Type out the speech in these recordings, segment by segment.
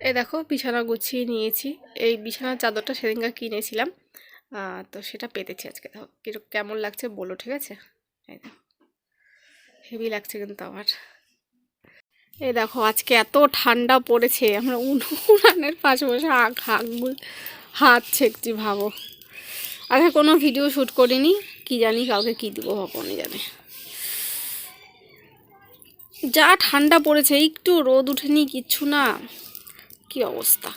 এই দেখো, বিছানা গুছিয়ে নিয়েছি। এই বিছানার চাদরটা সেদিনকার কিনেছিলাম। তো সেটা পেতেছি আজকে। দেখো কীরকম কেমন লাগছে বলো, ঠিক আছে? এই দেখো, হেভি লাগছে কিন্তু আমার। এই দেখো, আজকে এত ঠান্ডা পড়েছে, আমরা উনুনের পাশে বসে হাঁক হাঁক হাত ছেকছি, ভাবো। আগে কোনো ভিডিও শ্যুট করিনি, কি জানি কাউকে কী দিব ভগবানই জানে। যা ঠান্ডা পড়েছে, একটু রোদ উঠেনি, কিচ্ছু না। কি অবস্থা?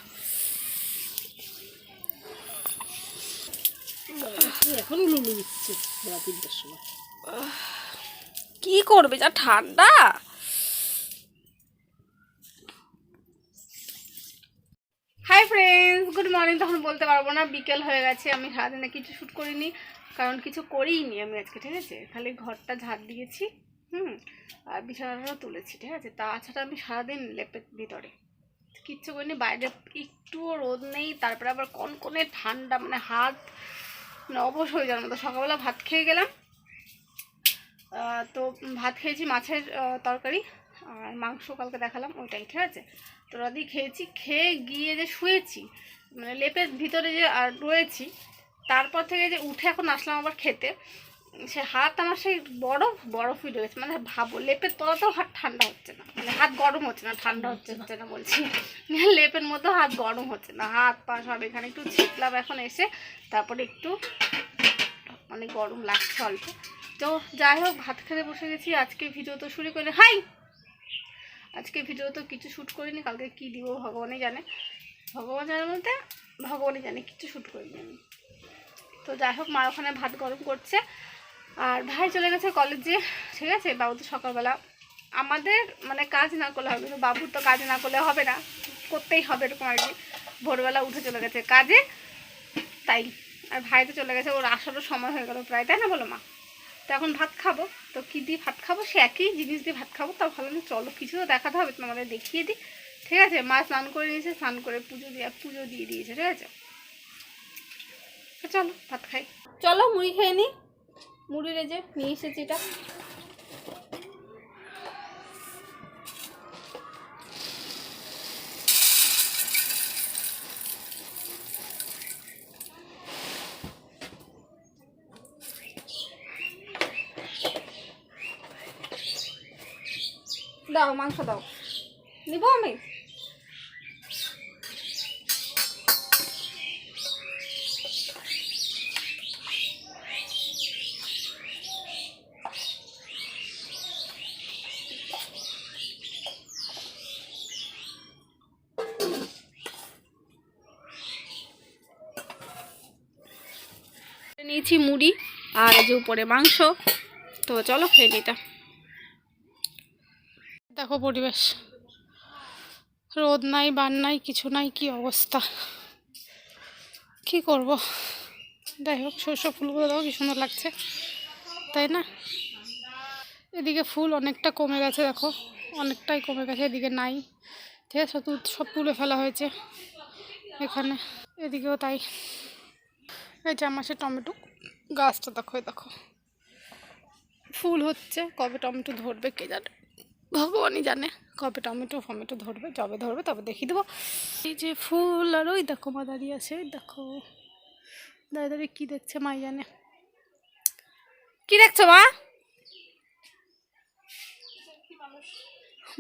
এখন লুলু দিচ্ছে বেলা তিনটার সময়। কি করবে যা ঠান্ডা? হাই ফ্রেন্ডস গুড মর্নিং তখন বলতে পারব না বিকেল হয়ে গেছে আমি সারাদিনে কিছু শ্যুট করিনি কারণ কিছু করিনি আমি আজকে ঠিক আছে? খালি ঘরটা ঝাড় দিয়েছি হুম? আর বিছানাটাও তুলেছি ঠিক আছে? তাছাড়া আমি সারাদিন লেপের ভিতরে। কিচ্ছু করিনি, বাইরে একটুও রোদ নেই, তারপরে আবার কনকনে ঠান্ডা মানে হাত মানে অবশ হয়ে যাওয়ার মতো। সকালবেলা ভাত খেয়ে গেলাম। তো ভাত খেয়েছি মাছের তরকারি, আর মাংস কালকে দেখালাম, ওইটাই, ঠিক আছে? তো ওরা দিয়ে খেয়েছি, খেয়ে গিয়ে যে শুয়েছি মানে লেপের ভিতরে যে রয়েছি, তারপর থেকে যে উঠে এখন আসলাম আবার খেতে। সে হাত আমার সেই বরফ বরফ হয়ে গেছে মানে ভাবো, লেপের তলাতেও হাত ঠান্ডা হচ্ছে না। মানে হাত গরম হচ্ছে না, ঠান্ডা হচ্ছে হচ্ছে না বলছি। লেপের মধ্যেও হাত গরম হচ্ছে না। হাত পা সব এখানে একটু ছিটলাম এখন এসে, তারপরে একটু মানে গরম লাগছে অল্প। তো যাই হোক, ভাত খেতে বসে গেছি। আজকে ভিডিও তো শুরু করে হাই! আজকে ভিডিও তো কিছু শ্যুট করিনি, কালকে কি দিব ভগবানই জানে। ভগবান জানে বলতে, ভগবানই জানে, কিছু শ্যুট করিনি আমি। তো যাই হোক, মা ওখানে ভাত গরম করছে। আর ভাই চলে গেছে কলেজে ঠিক আছে? বাবু তো সকালবেলা। আমাদের মানে কাজ না করলে হবে, কিন্তু বাবুর তো কাজ না করলে হবে না। করতেই হবে এরকম আর কি। ভোরবেলা উঠে চলে গেছে কাজে, তাই। আর ভাই তো চলে গেছে, ওর আসারও সময় হয়ে গেল প্রায়, তাই না বলো মা? তো এখন ভাত খাব। তো কী দিয়ে ভাত খাব? সে একই জিনিস দিয়ে ভাত খাব, তাও ভালো না। চলো, কিছু তো দেখাতে হবে, তোমাদের দেখিয়ে দিই। ঠিক আছে? মা স্নান করে নিয়েছে, স্নান করে পুজো দিয়ে পুজো দিয়ে দিয়েছে, ঠিক আছে? চলো, ভাত খাই। চলো, মুড়ি খেয়ে নিই মুড়ি রেজে নিয়ে এসেছি এটা। দাও মাংস দাও। নিব আমি? নিয়েছি মুড়ি আর যে উপরে মাংস। তো চলো খেয়ে নিতে দেখো পরিবেশ। রোদ নাই, বান নাই, কিছু নাই, কি অবস্থা? কি করব? যাই হোক শস্য ফুলগুলো দেখো কি সুন্দর লাগছে। তাই না? এদিকে ফুল অনেকটা কমে গেছে, দেখো। অনেকটাই কমে গেছে, এদিকে নাই। ঠিক আছে সব তুলে ফেলা হয়েছে এখানে। এদিকেও তাই। এই যে আমার সে টমেটো গাছটা দেখো দেখো। ফুল হচ্ছে, কবে টমেটো ধরবে কে জানে। ভগবানই জানে কবে টমেটো ফমেটো ধরবে, যবে ধরবে তবে দেখিয়ে দেবো। এই যে ফুল আর ওই দেখো, মা দাঁড়িয়ে আছে দেখো। দাঁড়িয়ে দাঁড়িয়ে কী দেখছে মাই জানে। কি দেখছ মা?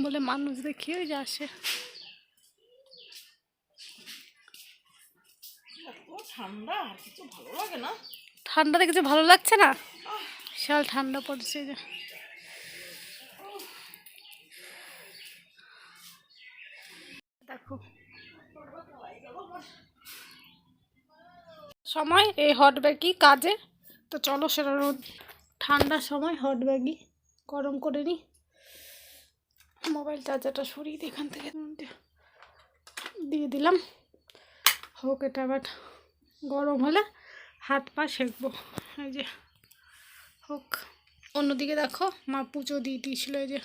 বলে মানুষ দেখি ওই যে আসে। ঠান্ডা কিছু ভালো লাগছে না? বিশাল ঠান্ডা পড়ছে দেখো। সময়, এই হট ব্যাগই কাজে। তো চলো সেটা রোদ। ঠান্ডার সময়, হট ব্যাগই গরম করে নিই মোবাইল চার্জারটা সরিয়ে এখান থেকে দিয়ে দিলাম। হোক এটা আবার গরম হলে হাত পা সেঁকবো। এই যে, হোক। অন্যদিকে দেখো, মা পুজো দিয়ে দিয়েছিল, এই যে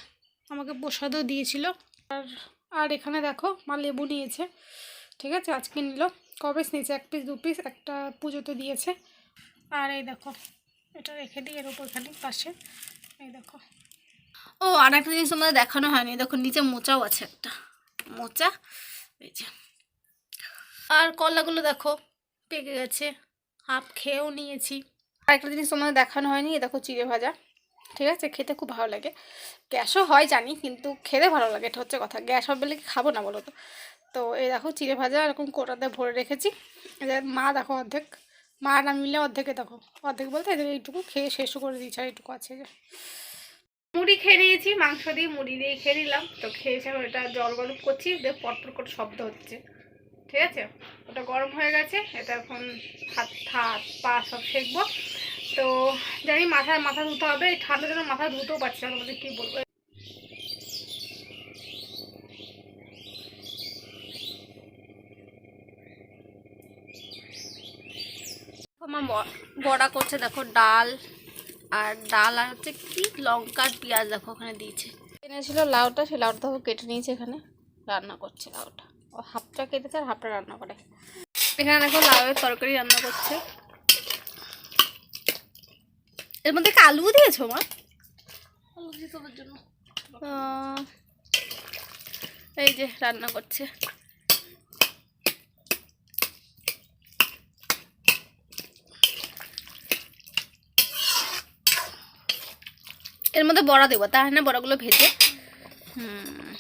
আমাকে প্রসাদও দিয়েছিল। আর আর এখানে দেখো, মা লেবু নিয়েছে, ঠিক আছে, আজকে নিল। কবেস নিয়েছে? এক পিস দু পিস একটা পুজোতে দিয়েছে। আর এই দেখো, এটা রেখে দিই, এর উপর খালি, পাশে। এই দেখো। ও, আর একটা জিনিস তোমাদের দেখানো হয়নি দেখো, নিচে মোচাও আছে একটা। মোচা, এই যে। আর কলাগুলো দেখো পেকে গেছে। হাফ খেয়েও নিয়েছি। আরেকটা জিনিস তোমাদের দেখানো হয়নি এ দেখো চিড়ে ভাজা। ঠিক আছে? খেতে খুব ভালো লাগে। গ্যাসও হয় জানি কিন্তু খেতে ভালো লাগে এটা হচ্ছে কথা। গ্যাস হবে বলে কি খাব না বলো তো? তো এই দেখো চিড়ে ভাজা এরকম কোটাতে ভরে রেখেছি। এদের মা দেখো অর্ধেক মা আর আমি মিলে অর্ধেকে দেখো। অর্ধেক বলতে এদের এইটুকু খেয়ে শেষও করে দিয়েছি আর এইটুকু আছে। যে মুড়ি খেয়ে নিয়েছি মাংস দিয়ে মুড়ি দিয়ে খেয়ে নিলাম। তো খেয়ে এসে ওটা জল গরম করছি পটপট করে শব্দ হচ্ছে। ঠিক আছে? ওটা গরম হয়ে গেছে এটা এখন হাত হাত পা সব সেঁকবো। তো জানি মাথায় মাথা ধুতে হবে এই ঠান্ডার জন্য মাথা ধুতেও পারছি না তোমাদের কী বলব? আমার ব- বড়া করছে দেখো ডাল আর ডাল আর হচ্ছে কি লঙ্কা আর পেঁয়াজ দেখো ওখানে দিয়েছে। এনেছিল লাউটা সেই লাউটা দেখো কেটে নিয়েছে এখানে রান্না করছে লাউটা। হাফটা কেটেছে আর হাফটা রান্না করে। এখানে দেখো লাউয়ের তরকারি রান্না করছে। এর মধ্যে আলু দিয়েছ মা? আলু দিয়ে তোদের জন্য। আহ, এই যে রান্না করছে। এর মধ্যে বড়া দেবো তাহলে না বড়াগুলো ভেজে। হুম।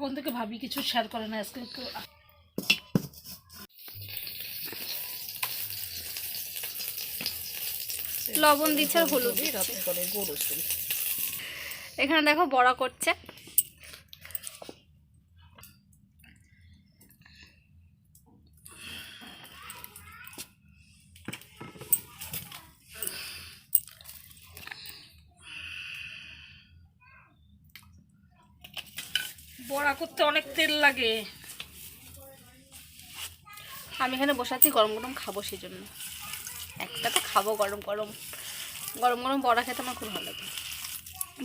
কোন থেকে ভাবি কিছু শেয়ার করে না আজকে একটু লবণ দিচ্ছে আর হলুদ এখানে দেখো বড়া করছে। বড়া করতে অনেক তেল লাগে। আমি এখানে বসে আছি, গরম গরম খাব সেই জন্য একটা তো খাব গরম গরম। গরম গরম বড়া খেতে আমার খুব ভালো লাগে।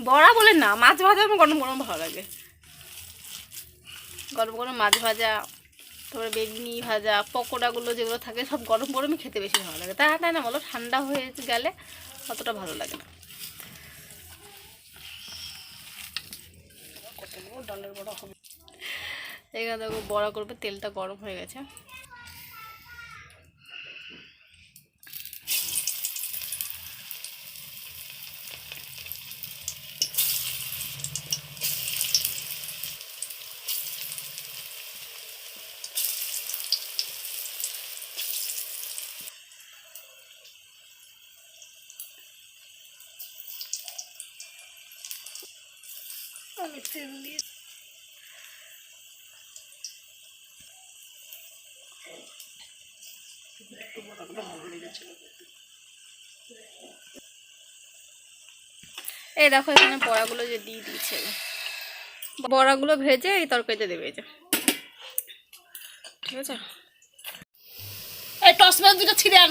বড়া বলে না, মাছ ভাজা আমার গরম গরম ভালো লাগে। গরম গরম মাছ ভাজা, তারপরে বেগুনি ভাজা, পকোড়াগুলো যেগুলো থাকে সব গরম গরমই খেতে বেশি ভালো লাগে। তাই তাই না বলো, ঠান্ডা হয়ে গেলে অতটা ভালো লাগে না। ডালের বড়া হবে। এখানে দেখো বড়া করবে তেলটা গরম হয়ে গেছে। আমি তেল দিয়ে একটু লেগেছিল এই দেখো, এখানে বড়াগুলো যে দিয়ে দিয়েছে। বড়াগুলো ভেজে এই তরকারিতে দেবে যে। ঠিক আছে? এই টসম্যাচ দুটো ছিঁড়ে আন।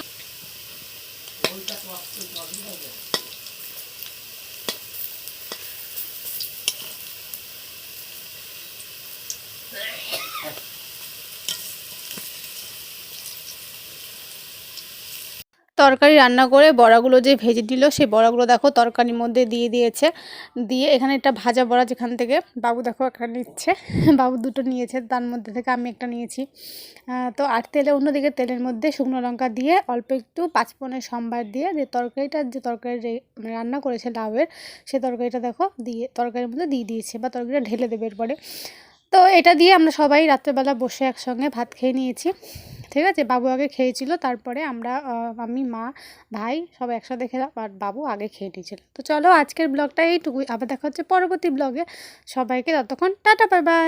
তরকারি রান্না করে বড়াগুলো যে ভেজে দিল, সেই বড়াগুলো দেখো তরকারির মধ্যে দিয়ে দিয়েছে। দিয়ে এখানে একটা ভাজা বড়া যেখান থেকে, বাবু দেখো একটা নিচ্ছে, বাবু দুটো নিয়েছে, তার মধ্যে থেকে আমি একটা নিয়েছি। তো আর তেলে অন্যদিকে তেলের মধ্যে শুকনো লঙ্কা দিয়ে অল্প একটু পাঁচফোড়নের সম্বার দিয়ে যে তরকারিটা, যে তরকারি মানে রান্না করেছে লাউয়ের, সে তরকারিটা দেখো দিয়ে, তরকারির মধ্যে দিয়ে দিয়েছে বা তরকারিটা ঢেলে দেবে এরপরে। তো এটা দিয়ে আমরা সবাই রাত্রেবেলা বসে একসঙ্গে ভাত খেয়ে নিয়েছি। ঠিক আছে? বাবু আগে খেয়েছিল, তারপরে আমরা আমি, মা, ভাই সব একসাথে খেলাম আর বাবু আগে খেয়ে নিয়েছিল। তো চলো আজকের ব্লগটা এইটুকুই, আবার দেখা হচ্ছে পরবর্তী ব্লগে। সবাইকে ততক্ষণ টাটা বাই